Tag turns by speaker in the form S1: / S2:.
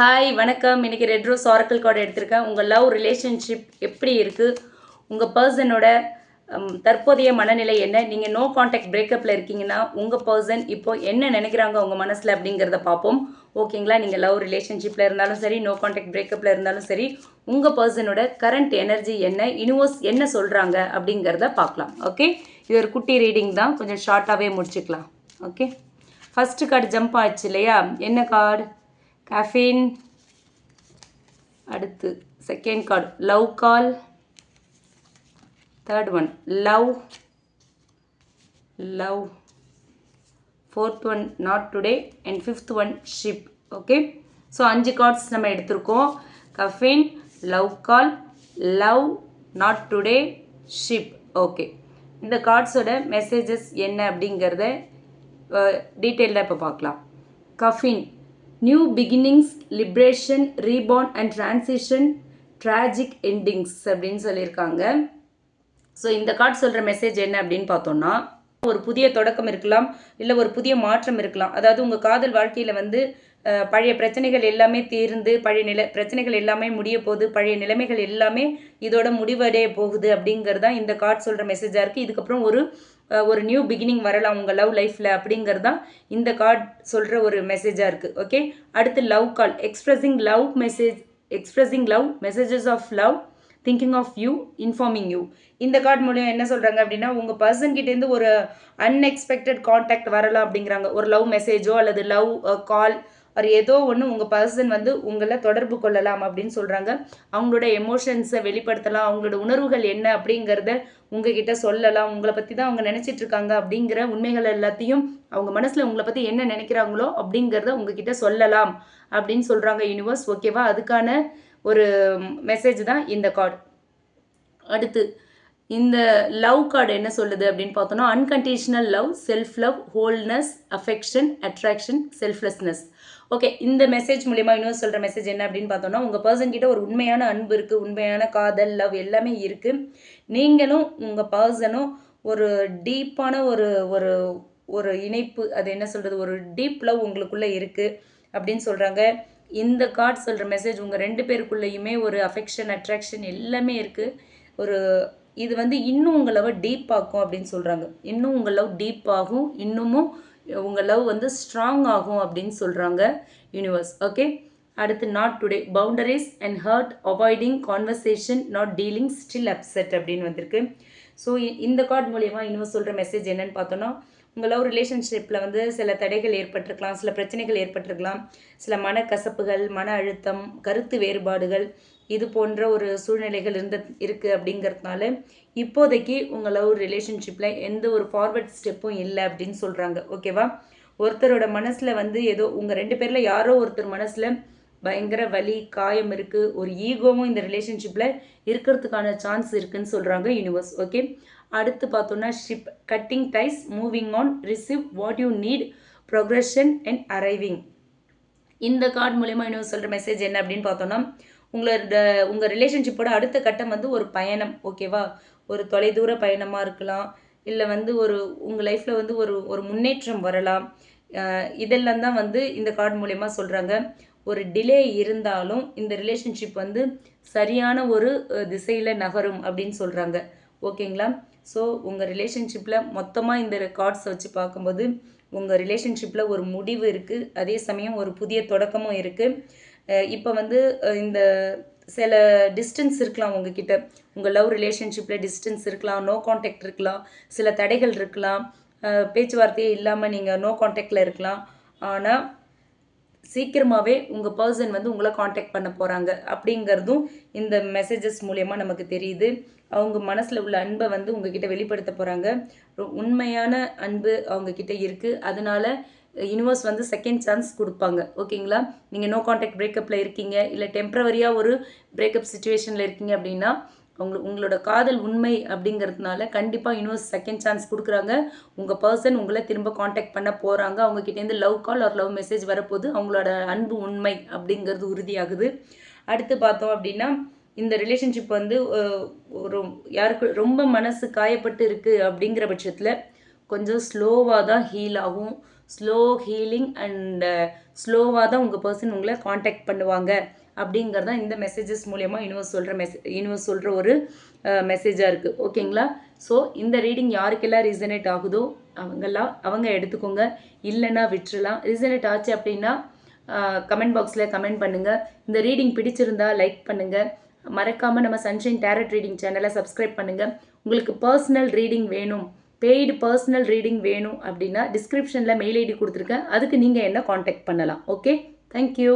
S1: Hi வணக்கம். இன்னைக்கு red rose oracle card எடுத்திருக்கேன். உங்கள் லவ் ரிலேஷன்ஷிப் எப்படி இருக்குது உங்கள் பர்சனோட தற்போதைய மனநிலை என்ன? நீங்கள் நோ காண்டாக்ட் பிரேக்கப்பில் இருக்கீங்கன்னா உங்கள் பர்சன் இப்போ என்ன நினைக்கிறாங்க உங்கள் மனசில் அப்படிங்கிறத பார்ப்போம். ஓகேங்களா நீங்கள் லவ் ரிலேஷன்ஷிப்பில் இருந்தாலும் சரி நோ காண்டாக்ட் பிரேக்கப்பில் இருந்தாலும் சரி உங்கள் பர்சனோட கரண்ட் எனர்ஜி என்ன? யூனிவர்ஸ் என்ன சொல்கிறாங்க அப்படிங்கிறத பார்க்கலாம். ஓகே இது ஒரு குட்டி ரீடிங் தான். கொஞ்சம் ஷார்ட்டாகவே முடிச்சுக்கலாம். ஓகே ஃபஸ்ட்டு கார்டு ஜம்ப் ஆச்சு இல்லையா? என்ன கார்டு கஃபின் அடுத்து second card love call third one love love fourth one not today and fifth one ship okay so அஞ்சு கார்ட்ஸ் நம்ம எடுத்திருக்கோம். Coffin love call love not today ship okay இந்த கார்ட்ஸோட messages என்ன அப்படிங்கிறத டீட்டெயிலாக இப்போ பார்க்கலாம். Coffin new beginnings liberation rebirth and transition tragic endings அப்படின்னு சொல்லியிருக்காங்க. ஸோ இந்த கார்டு சொல்கிற மெசேஜ் என்ன அப்படின்னு பார்த்தோம்னா ஒரு புதிய தொடக்கம் இருக்கலாம் இல்லை ஒரு புதிய மாற்றம் இருக்கலாம். அதாவது உங்கள் காதல் வாழ்க்கையில் வந்து பழைய பிரச்சனைகள் எல்லாமே தீர்ந்து பழைய நில பிரச்சனைகள் எல்லாமே முடிய போகுது பழைய நிலைமைகள் எல்லாமே இதோட முடிவடைய போகுது அப்படிங்கிறது தான் இந்த கார்டு சொல்கிற மெசேஜாக இருக்குது இதுக்கப்புறம் ஒரு ஒரு நியூ பிகினிங் வரலாம் உங்கள் லவ் லைஃப்பில் அப்படிங்கிறது தான் இந்த கார்டு சொல்கிற ஒரு மெசேஜாக இருக்குது ஓகே அடுத்து love call expressing love message expressing love messages of love thinking of you informing you இந்த கார்டு மூலியம் என்ன சொல்கிறாங்க அப்படின்னா உங்கள் பர்சன்கிட்டேருந்து ஒரு அன்எக்ஸ்பெக்டட் காண்டாக்ட் வரலாம் அப்படிங்கிறாங்க. ஒரு லவ் மெசேஜோ அல்லது லவ் கால் ஒரு ஏதோ ஒன்று உங்கள் பர்சன் வந்து உங்களை தொடர்பு கொள்ளலாம் அப்படின்னு சொல்கிறாங்க அவங்களோட எமோஷன்ஸை வெளிப்படுத்தலாம். அவங்களோட உணர்வுகள் என்ன அப்படிங்கிறத உங்ககிட்ட சொல்லலாம். உங்களை பற்றி தான் அவங்க நினச்சிட்டு இருக்காங்க அப்படிங்கிற உண்மைகள் எல்லாத்தையும் அவங்க மனசில் உங்களை பற்றி என்ன நினைக்கிறாங்களோ அப்படிங்கிறத உங்ககிட்ட சொல்லலாம் அப்படின்னு சொல்கிறாங்க யூனிவர்ஸ் ஓகேவா அதுக்கான ஒரு மெசேஜ் தான் இந்த கார்டு அடுத்து இந்த லவ் கார்டு என்ன சொல்லுது அப்படின்னு பார்த்தோன்னா unconditional love self love wholeness affection attraction selflessness okay இந்த மெசேஜ் மூலிமா இன்னும் சொல்கிற மெசேஜ் என்ன அப்படின்னு பார்த்தோம்னா உங்கள் பர்சன் கிட்ட ஒரு உண்மையான அன்பு இருக்குது உண்மையான காதல் லவ் எல்லாமே இருக்குது நீங்களும் உங்கள் பர்சனும் ஒரு டீப்பான ஒரு ஒரு ஒரு இணைப்பு அது என்ன சொல்கிறது ஒரு டீப் லவ் உங்களுக்குள்ளே இருக்குது அப்படின்னு சொல்கிறாங்க இந்த கார்ட் சொல்கிற மெசேஜ் உங்கள் ரெண்டு பேருக்குள்ளேயுமே ஒரு அஃபெக்ஷன் அட்ராக்ஷன் எல்லாமே இருக்குது ஒரு இது வந்து இன்னும் உங்கள் லவ் டீப் ஆகும் அப்படின்னு சொல்கிறாங்க இன்னும் உங்கள் லவ் டீப் ஆகும் இன்னமும் உங்கள் லவ் வந்து ஸ்ட்ராங் ஆகும் அப்படின்னு சொல்கிறாங்க யூனிவர்ஸ் ஓகே அடுத்து not today boundaries and hurt avoiding conversation not dealing still upset அப்படின்னு வந்திருக்கு. ஸோ இந்த கார்டு மூலியமாக யூனிவர்ஸ் சொல்கிற மெசேஜ் என்னன்னு பார்த்தோன்னா உங்கள் லவ் ரிலேஷன்ஷிப்பில் வந்து சில தடைகள் ஏற்பட்டிருக்கலாம் சில பிரச்சனைகள் ஏற்பட்டிருக்கலாம் சில மன கசப்புகள் மன அழுத்தம் கருத்து வேறுபாடுகள் இது போன்ற ஒரு சூழ்நிலைகள் இருந்த இருக்குது அப்படிங்கிறதுனால இப்போதைக்கு உங்கள் லவ் ரிலேஷன்ஷிப்பில் எந்த ஒரு ஃபார்வர்ட் ஸ்டெப்பும் இல்லை அப்படின்னு சொல்கிறாங்க ஓகேவா ஒருத்தரோட மனசில் வந்து ஏதோ உங்கள் ரெண்டு பேரில் யாரோ ஒருத்தர் மனசில் பயங்கர வலி காயம் இருக்குது ஒரு ஈகோவும் இந்த ரிலேஷன்ஷிப்பில் இருக்கிறதுக்கான சான்ஸ் இருக்குன்னு சொல்கிறாங்க யூனிவர்ஸ் ஓகே அடுத்து பார்த்தோன்னா ship cutting ties moving on receive what you need progression and arriving இந்த கார்டு மூலயமா இன்னும் சொல்கிற மெசேஜ் என்ன அப்படின்னு பார்த்தோன்னா உங்களோட உங்கள் ரிலேஷன்ஷிப்போட அடுத்த கட்டம் வந்து ஒரு பயணம் ஓகேவா ஒரு தொலைதூர பயணமாக இருக்கலாம் இல்லை வந்து ஒரு உங்கள் லைஃப்பில் வந்து ஒரு ஒரு முன்னேற்றம் வரலாம். இதெல்லாம் தான் வந்து இந்த கார்டு மூலயமா சொல்கிறாங்க ஒரு டிலே இருந்தாலும் இந்த ரிலேஷன்ஷிப் வந்து சரியான ஒரு திசையில் நகரும் அப்படின்னு சொல்கிறாங்க ஓகேங்களா ஸோ உங்கள் ரிலேஷன்ஷிப்பில் மொத்தமாக இந்த கார்ட்ஸை வச்சு பார்க்கும்போது உங்கள் ரிலேஷன்ஷிப்பில் ஒரு முடிவு இருக்குது அதே சமயம் ஒரு புதிய தொடக்கமும் இருக்குது இப்போ வந்து இந்த சில டிஸ்டன்ஸ் இருக்கலாம் உங்ககிட்ட. உங்கள் லவ் ரிலேஷன்ஷிப்பில் டிஸ்டன்ஸ் இருக்கலாம் நோ காண்டாக்ட் இருக்கலாம் சில தடைகள் இருக்கலாம். பேச்சுவார்த்தையே இல்லாமல் நீங்கள் நோ காண்டாக்டில் இருக்கலாம். ஆனால் சீக்கிரமாகவே உங்கள் பர்சன் வந்து உங்களை காண்டாக்ட் பண்ண போகிறாங்க அப்படிங்கிறதும் இந்த மெசேஜஸ் மூலயமா நமக்கு தெரியுது. அவங்க மனசில் உள்ள அன்பை வந்து உங்ககிட்ட வெளிப்படுத்த போகிறாங்க உண்மையான அன்பு அவங்கக்கிட்ட இருக்குது அதனால யூனிவர்ஸ் வந்து செகண்ட் சான்ஸ் கொடுப்பாங்க. ஓகேங்களா நீங்கள் நோ காண்டாக்ட் பிரேக்கப்பில் இருக்கீங்க இல்லை டெம்ப்ரவரியாக ஒரு பிரேக்கப் சுச்சுவேஷனில் இருக்கீங்க அப்படின்னா உங்களுக்கு உங்களோட காதல் உண்மை அப்படிங்கிறதுனால கண்டிப்பாக யூனிவர்ஸ் செகண்ட் சான்ஸ் கொடுக்குறாங்க. உங்கள் பர்சன் உங்களை திரும்ப காண்டாக்ட் பண்ண போகிறாங்க அவங்கக்கிட்டேருந்து லவ் கால் ஒரு லவ் மெசேஜ் வரப்போது அவங்களோட அன்பு உண்மை அப்படிங்கிறது உறுதியாகுது. அடுத்து பார்த்தோம் அப்படின்னா இந்த ரிலேஷன்ஷிப் வந்து ஒரு யாருக்கு ரொம்ப மனசு காயப்பட்டு இருக்குது அப்படிங்கிற பட்சத்தில் கொஞ்சம் ஸ்லோவாக தான் ஹீல் ஆகும். ஸ்லோ ஹீலிங் அண்ட் ஸ்லோவாக தான் உங்கள் பர்சன் உங்களை காண்டாக்ட் பண்ணுவாங்க. அப்படிங்கிறதா இந்த மெசேஜஸ் மூலயமா யூனிவர்ஸ் சொல்கிற மெசே யூனிவர்ஸ் சொல்கிற ஒரு uh, மெசேஜாக இருக்குது ஓகேங்களா ஸோ இந்த ரீடிங் யாருக்கெல்லாம் ரீசனேட் ஆகுதோ அவங்கெல்லாம் அவங்க எடுத்துக்கோங்க. இல்லைன்னா விட்டுறலாம். ரீசனேட் ஆச்சு அப்படின்னா கமெண்ட் பாக்ஸில் கமெண்ட் பண்ணுங்கள் இந்த ரீடிங் பிடிச்சிருந்தா லைக் பண்ணுங்கள் மறக்காமல் நம்ம சன்ஷைன் டேரட் ரீடிங் சேனலை சப்ஸ்கிரைப் பண்ணுங்கள் உங்களுக்கு பர்சனல் ரீடிங் வேணும். பெய்டு பர்சனல் ரீடிங் வேணும் அப்படின்னா டிஸ்கிரிப்ஷனில் மெயில் ஐடி கொடுத்துருக்கேன். அதுக்கு நீங்கள் என்ன காண்டாக்ட் பண்ணலாம். Okay thank you